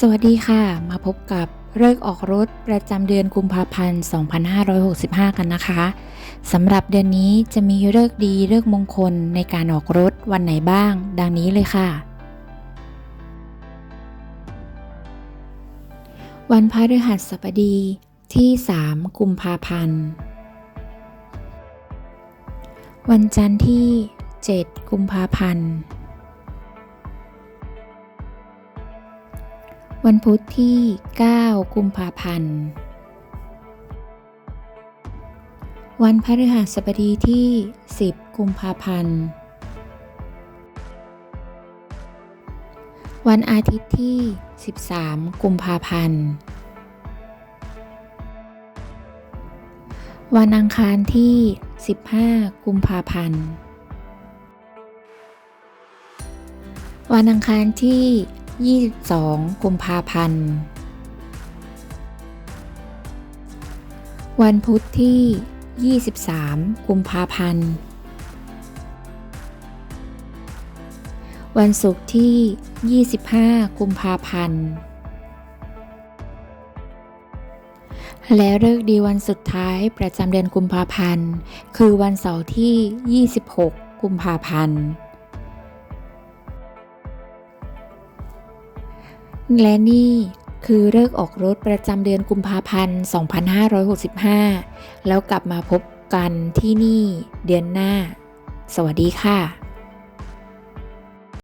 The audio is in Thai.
สวัสดีค่ะ มาพบกับเลิกออกรถประจำเดือนกุมภาพันธ์ 2565 กันนะคะสำหรับเดือนนี้จะมีเลิกษ์ดีเลิกษ์มงคลในการออกรถวันไหนบ้าง ดังนี้เลยค่ะ วันพฤหัสบดีที่ 3 กุมภาพันธ์ วันจันทร์ที่ 7 กุมภาพันธ์ วันพุธที่ 9 กุมภาพันธ์ วันพฤหัสบดีที่ 10 กุมภาพันธ์ วันอาทิตย์ที่ 13 กุมภาพันธ์ วันอังคารที่ 15 กุมภาพันธ์ วันอังคารที่ 22 กุมภาพันธ์ วันพุธที่ 23 กุมภาพันธ์ วันศุกร์ที่ 25 กุมภาพันธ์ และเลิกษ์ดีวันสุดท้ายประจำเดือนกุมภาพันธ์ คือวันเสาร์ที่ 26 กุมภาพันธ์ และนี่คือเลิกออกรถประจำเดือนกุมภาพันธ์ 2565 แล้วกลับมาพบกันที่นี่เดือนหน้า สวัสดีค่ะ